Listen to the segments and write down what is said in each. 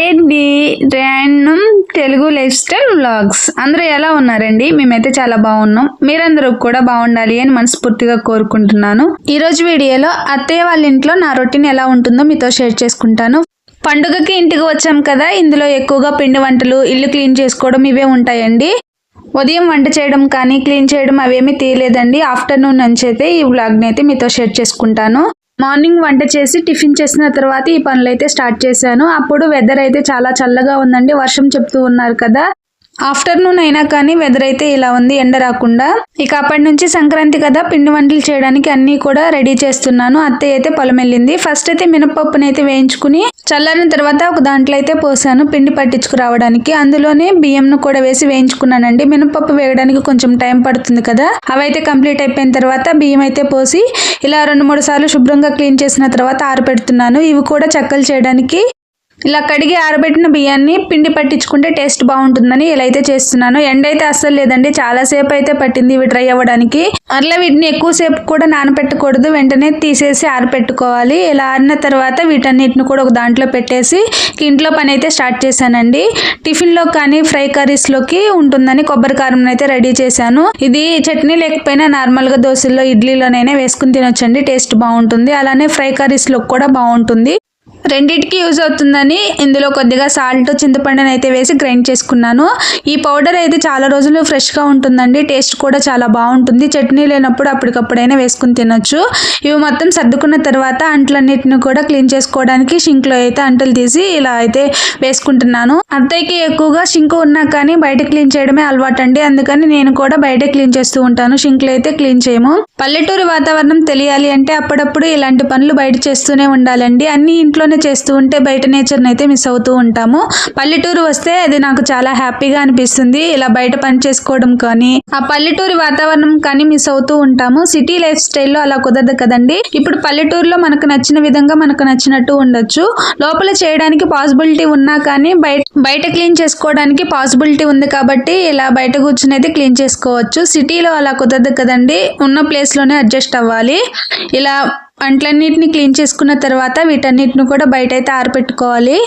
Hi అండి. Random Telugu lifestyle vlogs. అందరూ ఎలా ఉన్నారండి? మేమైతే చాలా బాగున్నాం. మీరందరూ కూడా బాగుండాలి అని మనస్ఫూర్తిగా కోరుకుంటున్నాను. ఈ రోజు వీడియోలో అత్తయ్య వాళ్ళ ఇంట్లో నా రొటీన్ ఎలా ఉంటుందో మీతో షేర్ చేసుకుంటాను. పండుగకి ఇంటికి వచ్చాం కదా ఇందులో ఎక్కువగా పిండి వంటలు ఇల్లు క్లీన్ చేసుకోవడం ఇవే ఉంటాయండి. ఉదయం వంట చేయడం కానీ క్లీన్ చేయడం అవేమీ తీయలేదండి. ఆఫ్టర్నూన్ నుంచి అయితే ఈ వ్లాగ్ని అయితే మీతో షేర్ చేసుకుంటాను. మార్నింగ్ వంట చేసి టిఫిన్ చేసిన తర్వాత ఈ పనులు అయితే స్టార్ట్ చేశాను. అప్పుడు వెదర్ అయితే చాలా చల్లగా ఉందండి. వర్షం చెప్తూ ఉన్నారు కదా. ఆఫ్టర్నూన్ అయినా కానీ వెదర్ అయితే ఇలా ఉంది ఎండ రాకుండా. ఇక అప్పటి నుంచి సంక్రాంతి కదా పిండి వంటలు చేయడానికి అన్ని కూడా రెడీ చేస్తున్నాను. అత్తయ్య అయితే పొలం వెళ్ళింది. ఫస్ట్ అయితే మినపప్పుని అయితే వేయించుకుని చల్లారిన తర్వాత ఒక దాంట్లో అయితే పోసాను పిండి పట్టించుకురావడానికి. అందులోనే బియ్యంను కూడా వేసి వేయించుకున్నానండి. మినపప్పు వేయడానికి కొంచెం టైం పడుతుంది కదా అవైతే కంప్లీట్ అయిపోయిన తర్వాత బియ్యం అయితే పోసి ఇలా రెండు మూడు సార్లు శుభ్రంగా క్లీన్ చేసిన తర్వాత ఆరబెడుతున్నాను ఇవి కూడా చెక్కలు చేయడానికి ఇలా కడిగి ఆరబెట్టిన బియ్యాన్ని పిండి పట్టించుకుంటే టేస్ట్ బాగుంటుందని ఇలా అయితే చేస్తున్నాను. ఎండ అయితే అస్సలు లేదండి. చాలా సేపు అయితే పట్టింది ఇవి డ్రై అవ్వడానికి. అట్లా వీటిని ఎక్కువసేపు కూడా నానబెట్టకూడదు వెంటనే తీసేసి ఆరపెట్టుకోవాలి. ఇలా ఆరిన తర్వాత వీటన్నిటిని కూడా ఒక దాంట్లో పెట్టేసి ఇంట్లో పని అయితే స్టార్ట్ చేశానండి. టిఫిన్లో కానీ ఫ్రై కర్రీస్లోకి ఉంటుందని కొబ్బరి కారం అయితే రెడీ చేశాను. ఇది చట్నీ లేకపోయినా నార్మల్గా దోశల్లో ఇడ్లీలోనైనా వేసుకుని తినొచ్చండి. టేస్ట్ బాగుంటుంది. అలానే ఫ్రై కర్రీస్లో కూడా బాగుంటుంది. రెండింటికి యూజ్ అవుతుందని ఇందులో కొద్దిగా సాల్ట్ చింతపండుని అయితే వేసి గ్రైండ్ చేసుకున్నాను. ఈ పౌడర్ అయితే చాలా రోజులు ఫ్రెష్గా ఉంటుందండి. టేస్ట్ కూడా చాలా బాగుంటుంది. చట్నీ లేనప్పుడు అప్పటికప్పుడైనా వేసుకుని తినొచ్చు. ఇవి మొత్తం సర్దుకున్న తర్వాత అంట్లన్నిటిని కూడా క్లీన్ చేసుకోవడానికి షింక్లో అయితే అంటలు తీసి ఇలా అయితే వేసుకుంటున్నాను. అత్తయ్యకి ఎక్కువగా షింక్ ఉన్నా కానీ బయట క్లీన్ చేయడమే అలవాటు అండి అందుకని నేను కూడా బయట క్లీన్ చేస్తూ ఉంటాను. షింక్లో అయితే క్లీన్ చేయము. పల్లెటూరు వాతావరణం తెలియాలి అంటే అప్పుడప్పుడు ఇలాంటి పనులు బయట చేస్తూనే ఉండాలండి. అన్ని ఇంట్లోనే చేస్తూ ఉంటే బయట నేచర్ని అయితే మిస్ అవుతూ ఉంటాము. పల్లెటూరు వస్తే అది నాకు చాలా హ్యాపీగా అనిపిస్తుంది. ఇలా బయట పని చేసుకోవడం కానీ ఆ పల్లెటూరి వాతావరణం కానీ మిస్ అవుతూ ఉంటాము. సిటీ లైఫ్ స్టైల్లో అలా కుదరదు కదండి. ఇప్పుడు పల్లెటూరులో మనకు నచ్చిన విధంగా మనకు నచ్చినట్టు ఉండొచ్చు. లోపల చేయడానికి పాసిబిలిటీ ఉన్నా కానీ బయట బయట క్లీన్ చేసుకోవడానికి పాసిబిలిటీ ఉంది కాబట్టి ఇలా బయట కూర్చుని అయితే క్లీన్ చేసుకోవచ్చు. సిటీలో అలా కుదరదు కదండి. ఉన్న ప్లేస్లోనే అడ్జస్ట్ అవ్వాలి. ఇలా వంటలన్నిటిని క్లీన్ చేసుకున్న తర్వాత వీటన్నిటిని కూడా బయట అయితే ఆరపెట్టుకోవాలి.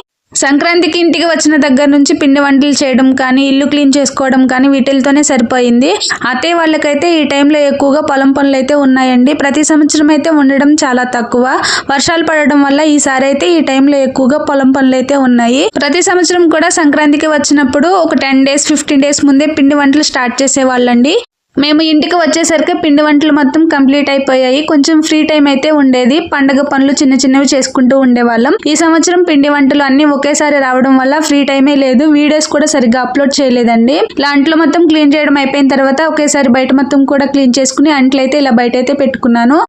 సంక్రాంతికి ఇంటికి వచ్చిన దగ్గర నుంచి పిండి వంటలు చేయడం కానీ ఇల్లు క్లీన్ చేసుకోవడం కానీ వీటితోనే సరిపోయింది. అత్తయ్య వాళ్ళకైతే ఈ టైంలో ఎక్కువగా పొలం పనులు అయితే ఉన్నాయండి. ప్రతి సంవత్సరం అయితే ఉండడం చాలా తక్కువ. వర్షాలు పడడం వల్ల ఈసారి అయితే ఈ టైంలో ఎక్కువగా పొలం పనులు అయితే ఉన్నాయి. ప్రతి సంవత్సరం కూడా సంక్రాంతికి వచ్చినప్పుడు ఒక టెన్ డేస్ ఫిఫ్టీన్ డేస్ ముందే పిండి వంటలు స్టార్ట్ చేసేవాళ్ళండి. మేము ఇంటికి వచ్చేసరికి పిండి వంటలు మొత్తం కంప్లీట్ అయిపోయాయి. కొంచెం ఫ్రీ టైం అయితే ఉండేది. పండగ పనులు చిన్న చిన్నవి చేసుకుంటూ ఉండేవాళ్ళం. ఈ సంవత్సరం పిండి వంటలు అన్ని ఒకేసారి రావడం వల్ల ఫ్రీ టైమే లేదు. వీడియోస్ కూడా సరిగ్గా అప్లోడ్ చేయలేదండి. ఇలా మొత్తం క్లీన్ చేయడం అయిపోయిన తర్వాత ఒకేసారి బయట మొత్తం కూడా క్లీన్ చేసుకుని అంట్లయితే ఇలా బయట అయితే పెట్టుకున్నాను.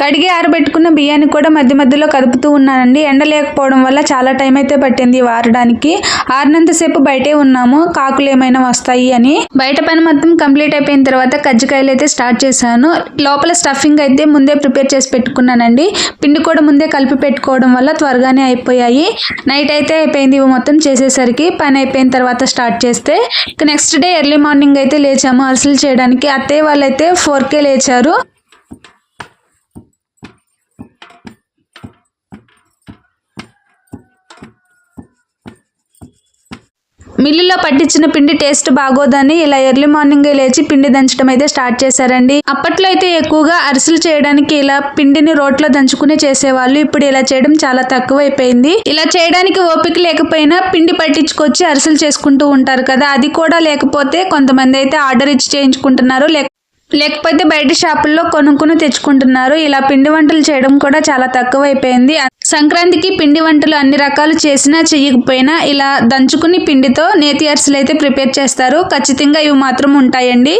కడిగి ఆరబెట్టుకున్న బియ్యాన్ని కూడా మధ్య మధ్యలో కదుపుతూ ఉన్నానండి. ఎండ లేకపోవడం వల్ల చాలా టైం అయితే పట్టింది వారడానికి. ఆరినంతసేపు బయటే ఉన్నాము. కాకులు ఏమైనా వస్తాయి అని. బయట పని మొత్తం కంప్లీట్ అయిపోయిన తర్వాత కజ్జికాయలు అయితే స్టార్ట్ చేశాను. లోపల స్టఫింగ్ అయితే ముందే ప్రిపేర్ చేసి పెట్టుకున్నానండి. పిండి కూడా ముందే కలిపి పెట్టుకోవడం వల్ల త్వరగానే అయిపోయాయి. నైట్ అయితే అయిపోయింది. ఇవి మొత్తం చేసేసరికి పని అయిపోయిన తర్వాత స్టార్ట్ చేస్తే. నెక్స్ట్ డే ఎర్లీ మార్నింగ్ అయితే లేచాము. అరిసెలు చేయడానికి అత్తయ్య వాళ్ళైతే ఫోర్కే లేచారు. మిల్లులో పట్టించిన పిండి టేస్ట్ బాగోదని ఇలా ఎర్లీ మార్నింగ్ లేచి పిండి దంచడం అయితే స్టార్ట్ చేశారండి. అప్పట్లో అయితే ఎక్కువగా అరిసెలు చేయడానికి ఇలా పిండిని రోట్లో దంచుకునే చేసేవాళ్ళు ఇప్పుడు ఇలా చేయడం చాలా తక్కువ అయిపోయింది ఇలా చేయడానికి ఓపిక లేకపోయినా పిండి పట్టించుకొచ్చి అరిసెలు చేసుకుంటూ ఉంటారు కదా అది కూడా లేకపోతే కొంతమంది అయితే ఆర్డర్ ఇచ్చి చేయించుకుంటున్నారు లేక లేకపోతే బయట షాపుల్లో కొనుక్కుని తెచ్చుకుంటున్నారు. ఇలా పిండి వంటలు చేయడం కూడా చాలా తక్కువ అయిపోయింది సంక్రాంతికి పిండి వంటలు అన్ని రకాలు చేసినా చెయ్యకపోయినా ఇలా దంచుకుని పిండితో నేతి అరిసెలు అయితే ప్రిపేర్ చేస్తారు. ఖచ్చితంగా ఇవి మాత్రం ఉంటాయండి.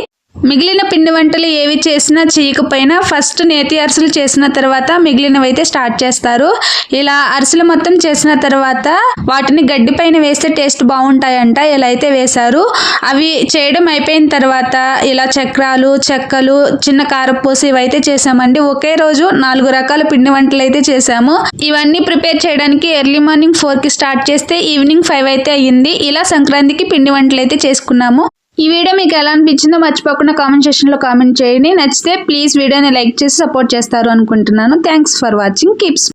మిగిలిన పిండి వంటలు ఏవి చేసినా చేయకపోయినా ఫస్ట్ నేతి అరిసెలు చేసిన తర్వాత మిగిలినవి అయితే స్టార్ట్ చేస్తారు. ఇలా అరిసెలు మొత్తం చేసిన తర్వాత వాటిని గడ్డి పైన వేస్తే టేస్ట్ బాగుంటాయంట. ఇలా అయితే వేశారు. అవి చేయడం అయిపోయిన తర్వాత ఇలా చక్రాలు చెక్కలు చిన్న కారపూస ఇవైతే చేసామండి ఒకే రోజు నాలుగు రకాల పిండి వంటలు అయితే చేసాము ఇవన్నీ ప్రిపేర్ చేయడానికి ఎర్లీ మార్నింగ్ ఫోర్కి స్టార్ట్ చేస్తే ఈవినింగ్ ఫైవ్ అయితే అయ్యింది. ఇలా సంక్రాంతికి పిండి వంటలు అయితే చేసుకున్నాము. ఈ వీడియో మీకు ఎలా అనిపించిందో మర్చిపోకుండా కామెంట్ సెక్షన్లో కామెంట్ చేయండి. నచ్చితే ప్లీజ్ వీడియోని లైక్ చేసి సపోర్ట్ చేస్తారు అనుకుంటున్నాను. Thanks for watching. కీప్స్